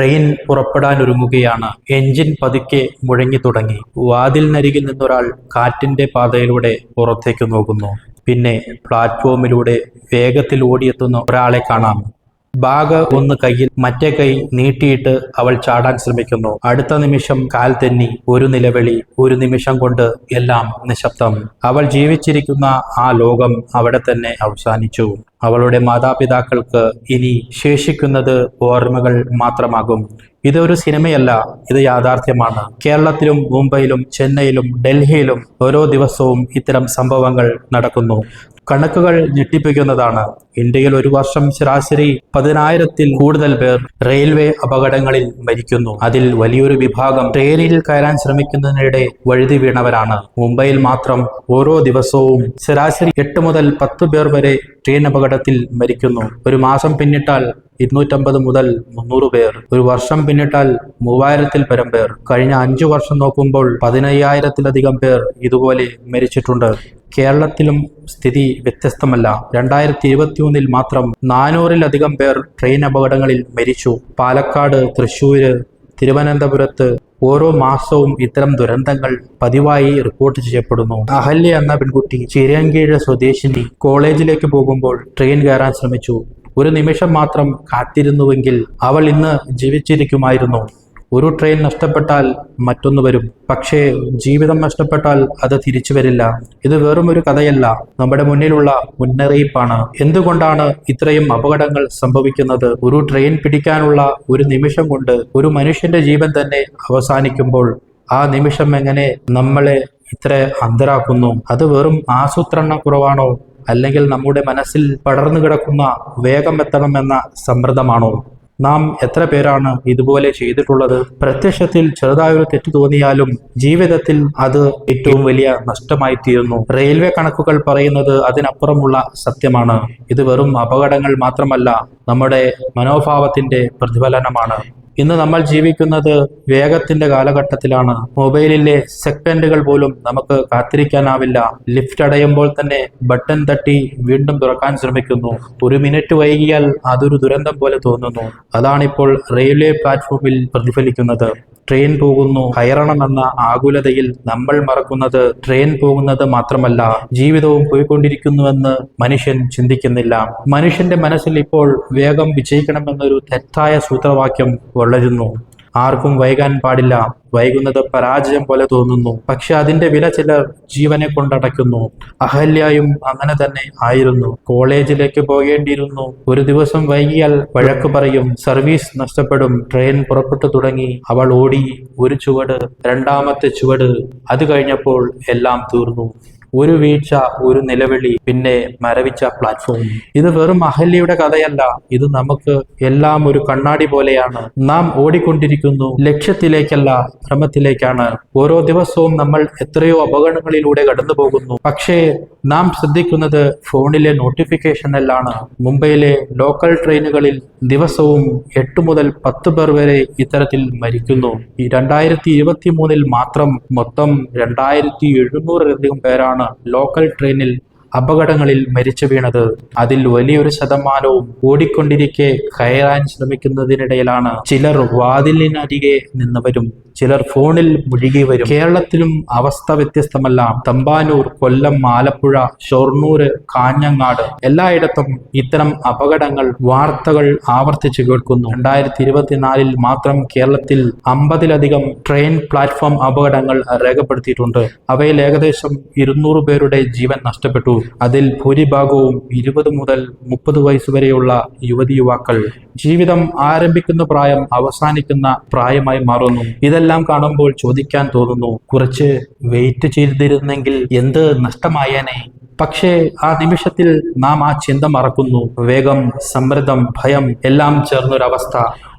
Train പുറപ്പെടാൻ ഒരുങ്ങുകയാണ്. Engine പതുക്കെ മുഴങ്ങി തുടങ്ങി. വാതിലിനരികിൽ നിന്നൊരാൾ കാറ്റിന്റെ പാതയിലൂടെ പുറത്തേക്ക് നോക്കുന്നു. പിന്നെ പ്ലാറ്റ്ഫോമിലൂടെ വേഗത്തിൽ ഓടിയെത്തുന്ന ഒരാളെ കാണാം. ബാഗ് ഒന്ന് കയ്യിൽ മറ്റേ കൈ നീട്ടിയിട്ട് അവൾ ചാടാൻ ശ്രമിക്കുന്നു. അടുത്ത നിമിഷം കാൽ തെന്നി ഒരു നിലവിളി ഒരു നിമിഷം കൊണ്ട് എല്ലാം നിശബ്ദം. അവൾ ജീവിച്ചിരിക്കുന്ന ആ ലോകം അവിടെ തന്നെ അവസാനിച്ചു. അവളുടെ മാതാപിതാക്കൾക്ക് ഇനി ശേഷിക്കുന്നത് ഓർമ്മകൾ മാത്രമാകും. ഇതൊരു സിനിമയല്ല ഇത് യാഥാർത്ഥ്യമാണ്. കേരളത്തിലും മുംബൈയിലും ചെന്നൈയിലും ഡൽഹിയിലും ഓരോ ദിവസവും ഇത്തരം സംഭവങ്ങൾ നടക്കുന്നു. കണക്കുകൾ ഞെട്ടിപ്പിക്കുന്നതാണ്. ഇന്ത്യയിൽ ഒരു വർഷം ശരാശരി പതിനായിരത്തിൽ കൂടുതൽ പേർ റെയിൽവേ അപകടങ്ങളിൽ മരിക്കുന്നു. അതിൽ വലിയൊരു വിഭാഗം ട്രെയിനിൽ കയറാൻ ശ്രമിക്കുന്നതിനിടെ വഴുതി വീണവരാണ്. മുംബൈയിൽ മാത്രം ഓരോ ദിവസവും ശരാശരി എട്ട് മുതൽ പത്ത് പേർ വരെ ട്രെയിൻ അപകടത്തിൽ മരിക്കുന്നു. ഒരു മാസം പിന്നിട്ടാൽ ഇരുന്നൂറ്റമ്പത് മുതൽ മുന്നൂറ് പേർ. ഒരു വർഷം പിന്നിട്ടാൽ മൂവായിരത്തിൽ പരം പേർ. കഴിഞ്ഞ അഞ്ചു വർഷം നോക്കുമ്പോൾ പതിനയ്യായിരത്തിലധികം പേർ ഇതുപോലെ മരിച്ചിട്ടുണ്ട്. കേരളത്തിലും സ്ഥിതി വ്യത്യസ്തമല്ല. രണ്ടായിരത്തി ഇരുപത്തിയൊന്നിൽ മാത്രം നാനൂറിലധികം പേർ ട്രെയിൻ അപകടങ്ങളിൽ മരിച്ചു. പാലക്കാട് തൃശ്ശൂര് തിരുവനന്തപുരത്ത് ഓരോ മാസവും ഇത്തരം ദുരന്തങ്ങൾ പതിവായി റിപ്പോർട്ട് ചെയ്യപ്പെടുന്നു. അഹല്യ എന്ന പെൺകുട്ടി ചിരങ്കീഴ സ്വദേശിനി കോളേജിലേക്ക് പോകുമ്പോൾ ട്രെയിൻ കയറാൻ ശ്രമിച്ചു. ഒരു നിമിഷം മാത്രം കാത്തിരുന്നുവെങ്കിൽ അവൾ ഇന്ന് ജീവിച്ചിരിക്കുമായിരുന്നു. ഒരു ട്രെയിൻ നഷ്ടപ്പെട്ടാൽ മറ്റൊന്ന് വരും. പക്ഷേ ജീവിതം നഷ്ടപ്പെട്ടാൽ അത് തിരിച്ചു വരില്ല. ഇത് വെറും ഒരു കഥയല്ല. നമ്മുടെ മുന്നിലുള്ള മുന്നറിയിപ്പാണ്. എന്തുകൊണ്ടാണ് ഇത്രയും അപകടങ്ങൾ സംഭവിക്കുന്നത്? ഒരു ട്രെയിൻ പിടിക്കാനുള്ള ഒരു നിമിഷം കൊണ്ട് ഒരു മനുഷ്യന്റെ ജീവൻ തന്നെ അവസാനിക്കുമ്പോൾ ആ നിമിഷം എങ്ങനെ നമ്മളെ ഇത്ര അന്തരാക്കുന്നു? അത് വെറും ആസൂത്രണ കുറവാണോ? അല്ലെങ്കിൽ നമ്മുടെ മനസ്സിൽ പടർന്നു കിടക്കുന്ന വേഗം എത്തണമെന്ന സമ്മർദ്ദമാണോ? നാം എത്ര പേരാണ് ഇതുപോലെ ചെയ്തിട്ടുള്ളത്? പ്രത്യക്ഷത്തിൽ ചെറുതായൊരു തെറ്റ് തോന്നിയാലും ജീവിതത്തിൽ അത് ഏറ്റവും വലിയ നഷ്ടമായി തീരുന്നു റെയിൽവേ കണക്കുകൾ പറയുന്നത് അതിനപ്പുറമുള്ള സത്യമാണ്. ഇത് വെറും അപകടങ്ങൾ മാത്രമല്ല നമ്മുടെ മനോഭാവത്തിന്റെ പ്രതിഫലനമാണ്. ഇന്ന് നമ്മൾ ജീവിക്കുന്നത് വേഗത്തിന്റെ കാലഘട്ടത്തിലാണ്. മൊബൈലിലെ സെക്കൻഡുകൾ പോലും നമുക്ക് കാത്തിരിക്കാനാവില്ല. ലിഫ്റ്റ് അടയുമ്പോൾ തന്നെ ബട്ടൺ തട്ടി വീണ്ടും തുറക്കാൻ ശ്രമിക്കുന്നു. ഒരു മിനിറ്റ് വൈകിയാൽ അതൊരു ദുരന്തം പോലെ തോന്നുന്നു. അതാണിപ്പോൾ റെയിൽവേ പ്ലാറ്റ്ഫോമിൽ പ്രതിഫലിക്കുന്നത്. ട്രെയിൻ പോകുന്നു. കയറണമെന്ന ആകുലതയിൽ നമ്മൾ മറക്കുന്നത് ട്രെയിൻ പോകുന്നത് മാത്രമല്ല ജീവിതവും പോയിക്കൊണ്ടിരിക്കുന്നുവെന്ന് മനുഷ്യൻ ചിന്തിക്കുന്നില്ല. മനുഷ്യന്റെ മനസ്സിൽ ഇപ്പോൾ വേഗം വിജയിക്കണമെന്നൊരു തെറ്റായ സൂത്രവാക്യം വളരുന്നു. ആർക്കും വൈകാൻ പാടില്ല. വൈകുന്നത് പരാജയം പോലെ തോന്നുന്നു. പക്ഷെ അതിന്റെ വില ചില ജീവനെ കൊണ്ടടയ്ക്കുന്നു. അഹല്യയും അങ്ങനെ തന്നെ ആയിരുന്നു. കോളേജിലേക്ക് പോകേണ്ടിയിരുന്നു. ഒരു ദിവസം വൈകിയാൽ വഴക്ക് പറയും. സർവീസ് നഷ്ടപ്പെടും. ട്രെയിൻ പുറപ്പെട്ടു തുടങ്ങി. അവൾ ഓടി ഒരു ചുവട് രണ്ടാമത്തെ ചുവട്. അത് കഴിഞ്ഞപ്പോൾ എല്ലാം തീർന്നു. ഒരു വീഴ്ച ഒരു നിലവിളി പിന്നെ മരവിച്ച പ്ലാറ്റ്ഫോം ഇത് വെറും അഹല്യയുടെ കഥയല്ല. ഇത് നമുക്ക് എല്ലാം ഒരു കണ്ണാടി പോലെയാണ്. നാം ഓടിക്കൊണ്ടിരിക്കുന്നു. ലക്ഷ്യത്തിലേക്കല്ല ഭ്രമത്തിലേക്കാണ്. ഓരോ ദിവസവും നമ്മൾ എത്രയോ അപകടങ്ങളിലൂടെ കടന്നു പോകുന്നു പക്ഷേ നാം ശ്രദ്ധിക്കുന്നത് ഫോണിലെ നോട്ടിഫിക്കേഷനിലാണ് മുംബൈയിലെ ലോക്കൽ ട്രെയിനുകളിൽ ദിവസവും എട്ട് മുതൽ പത്ത് പേർ വരെ ഇത്തരത്തിൽ മരിക്കുന്നു. ഈ രണ്ടായിരത്തി ഇരുപത്തി മൂന്നിൽ മാത്രം മൊത്തം രണ്ടായിരത്തി എഴുന്നൂറിലധികം പേരാണ് ലോക്കൽ ട്രെയിനിൽ അപകടങ്ങളിൽ മരിച്ചു വീണത് അതിൽ വലിയൊരു ശതമാനവും ഓടിക്കൊണ്ടിരിക്കെ കയറാൻ ശ്രമിക്കുന്നതിനിടയിലാണ് ചിലർ വാതിലിനരികെ നിന്നവരും ചിലർ ഫോണിൽ മുഴുകി വരും. കേരളത്തിലും അവസ്ഥ വ്യത്യസ്തമല്ല. തമ്പാനൂർ കൊല്ലം ആലപ്പുഴ ഷൊർണൂർ കാഞ്ഞങ്ങാട് എല്ലായിടത്തും ഇത്തരം അപകടങ്ങൾ വാർത്തകൾ ആവർത്തിച്ചു കേൾക്കുന്നു. രണ്ടായിരത്തി ഇരുപത്തിനാലിൽ മാത്രം കേരളത്തിൽ അമ്പതിലധികം ട്രെയിൻ പ്ലാറ്റ്ഫോം അപകടങ്ങൾ രേഖപ്പെടുത്തിയിട്ടുണ്ട്. അവയിൽ ഏകദേശം ഇരുന്നൂറ് പേരുടെ ജീവൻ നഷ്ടപ്പെട്ടു. അതിൽ ഭൂരിഭാഗവും ഇരുപത് മുതൽ മുപ്പത് വയസ്സ് വരെയുള്ള യുവതി യുവാക്കൾ ജീവിതം ആരംഭിക്കുന്ന പ്രായം അവസാനിക്കുന്ന പ്രായമായി മാറുന്നു. ഇതെല്ലാം കാണുമ്പോൾ ചോദിക്കാൻ തോന്നുന്നു കുറച്ച് വെയിറ്റ് ചെയ്തിരുന്നെങ്കിൽ എന്ത് നഷ്ടമായേനെ? പക്ഷേ ആ നിമിഷത്തിൽ നാം ആ ചിന്ത മറക്കുന്നു. വേഗം സമ്മർദ്ദം ഭയം എല്ലാം ചേർന്നൊരവസ്ഥ.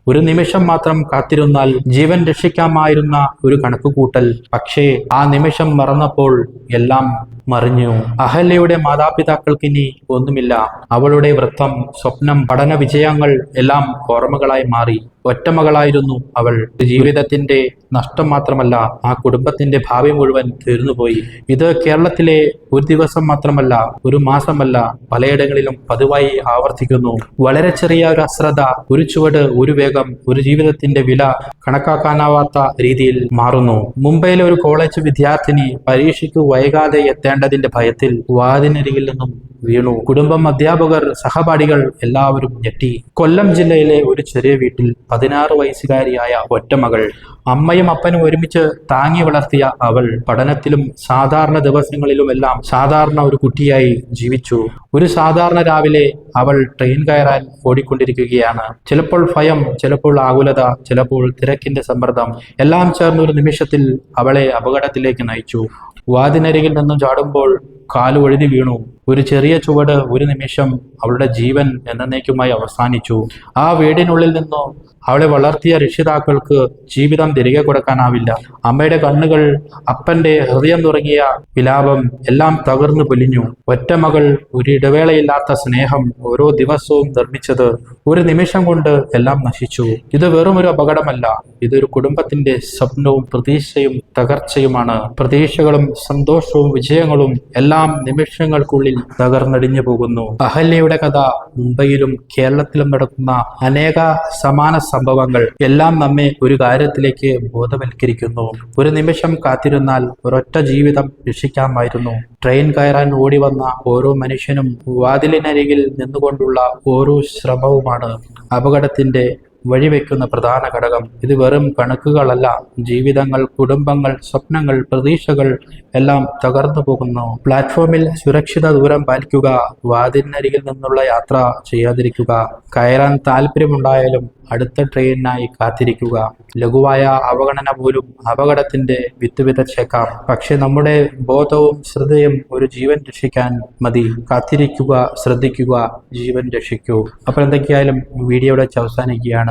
ഒരു നിമിഷം മാത്രം കാത്തിരുന്നാൽ ജീവൻ രക്ഷിക്കാമായിരുന്ന ഒരു കണക്കുകൂട്ടൽ. പക്ഷേ ആ നിമിഷം മറന്നപ്പോൾ എല്ലാം മറിഞ്ഞു. അഹല്യയുടെ മാതാപിതാക്കൾക്കിനി ഒന്നുമില്ല. അവളുടെ വൃത്തം സ്വപ്നം പഠന വിജയങ്ങൾ എല്ലാം ഓർമ്മകളായി മാറി. ഒറ്റമകളായിരുന്നു അവൾ. ജീവിതത്തിന്റെ നഷ്ടം മാത്രമല്ല ആ കുടുംബത്തിന്റെ ഭാവി മുഴുവൻ തീർന്നുപോയി. ഇത് കേരളത്തിലെ ഒരു ദിവസം മാത്രമല്ല ഒരു മാസമല്ല പലയിടങ്ങളിലും പതിവായി ആവർത്തിക്കുന്നു. വളരെ ചെറിയ ഒരു അശ്രദ്ധ ഒരു ചുവട് ഒരു വേഗം വേഗം ഒരു ജീവിതത്തിന്റെ വില കണക്കാക്കാനാവാത്ത രീതിയിൽ മാറുന്നു. മുംബൈയിലെ ഒരു കോളേജ് വിദ്യാർത്ഥിനി പരീക്ഷയ്ക്ക് വൈകാതെ എത്തേണ്ടതിന്റെ ഭയത്തിൽ വാതിനരികിൽ നിന്നും വീണു കുടുംബം അധ്യാപകർ സഹപാഠികൾ എല്ലാവരും ഞെട്ടി. കൊല്ലം ജില്ലയിലെ ഒരു ചെറിയ വീട്ടിൽ പതിനാറ് വയസ്സുകാരിയായ ഒറ്റമകൾ അമ്മയും അപ്പനും ഒരുമിച്ച് താങ്ങി വളർത്തിയ അവൾ പഠനത്തിലും സാധാരണ ദിവസങ്ങളിലുമെല്ലാം സാധാരണ ഒരു കുട്ടിയായി ജീവിച്ചു. ഒരു സാധാരണ രാവിലെ അവൾ ട്രെയിൻ കയറാൻ ഓടിക്കൊണ്ടിരിക്കുകയാണ്. ചിലപ്പോൾ ഭയം ചിലപ്പോൾ ആകുലത ചിലപ്പോൾ തിരക്കിന്റെ സമ്മർദ്ദം. എല്ലാം ചേർന്ന് ഒരു നിമിഷത്തിൽ അവളെ അപകടത്തിലേക്ക് നയിച്ചു. വാതിനരികിൽ നിന്നും ചാടുമ്പോൾ കാലു ഒഴുതി വീണു. ഒരു ചെറിയ ചുവട് ഒരു നിമിഷം അവളുടെ ജീവൻ എന്നേക്കുമായി അവസാനിച്ചു. ആ വീടിനുള്ളിൽ നിന്നോ അവളെ വളർത്തിയ രക്ഷിതാക്കൾക്ക് ജീവിതം തിരികെ കൊടുക്കാനാവില്ല. അമ്മയുടെ കണ്ണുകൾ അപ്പന്റെ ഹൃദയം തുടങ്ങിയ വിലാപം എല്ലാം തകർന്നു പൊലിഞ്ഞു. ഒറ്റമകൾ ഒരു ഇടവേളയില്ലാത്ത സ്നേഹം ഓരോ ദിവസവും നിർമ്മിച്ചത് ഒരു നിമിഷം കൊണ്ട് എല്ലാം നശിച്ചു. ഇത് വെറും ഒരു അപകടമല്ല. ഇതൊരു കുടുംബത്തിന്റെ സ്വപ്നവും പ്രതീക്ഷയും തകർച്ചയുമാണ്. പ്രതീക്ഷകളും സന്തോഷവും വിജയങ്ങളും എല്ലാം നിമിഷങ്ങൾക്കുള്ളിൽ തകർന്നടിഞ്ഞു പോകുന്നു. അഹല്യയുടെ കഥ മുംബൈയിലും കേരളത്തിലും നടക്കുന്ന അനേക സമാന സംഭവങ്ങൾ എല്ലാം നമ്മെ ഒരു കാര്യത്തിലേക്ക് ബോധവൽക്കരിക്കുന്നു. ഒരു നിമിഷം കാത്തിരുന്നാൽ ഒരൊറ്റ ജീവിതം രക്ഷിക്കാമായിരുന്നു. ട്രെയിൻ കയറാൻ ഓടി വന്ന ഓരോ മനുഷ്യനും വാതിലിനരികിൽ നിന്നുകൊണ്ടുള്ള ഓരോ ശ്രമവുമാണ് അപകടത്തിന്റെ വഴിവെക്കുന്ന പ്രധാന ഘടകം. ഇത് വെറും കണക്കുകളല്ല. ജീവിതങ്ങൾ കുടുംബങ്ങൾ സ്വപ്നങ്ങൾ പ്രതീക്ഷകൾ എല്ലാം തകർന്നു പോകുന്നു. പ്ലാറ്റ്ഫോമിൽ സുരക്ഷിത ദൂരം പാലിക്കുക വാതിലിനരികിൽ നിന്നുള്ള യാത്ര ചെയ്യാതിരിക്കുക കയറാൻ താല്പര്യമുണ്ടായാലും അടുത്ത ട്രെയിനിനായി കാത്തിരിക്കുക. ലഘുവായ അവഗണന പോലും അപകടത്തിന്റെ വിത്ത് വിതച്ചേക്കാം. പക്ഷെ നമ്മുടെ ബോധവും ശ്രദ്ധയും ഒരു ജീവൻ രക്ഷിക്കാൻ മതി. കാത്തിരിക്കുക ശ്രദ്ധിക്കുക ജീവൻ രക്ഷിക്കൂ. അപ്പോൾ എന്തൊക്കെയായാലും വീഡിയോയുടെ അവസാനിക്കുകയാണ്.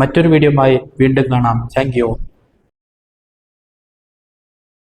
മറ്റൊരു വീഡിയോയുമായി വീണ്ടും കാണാം. താങ്ക്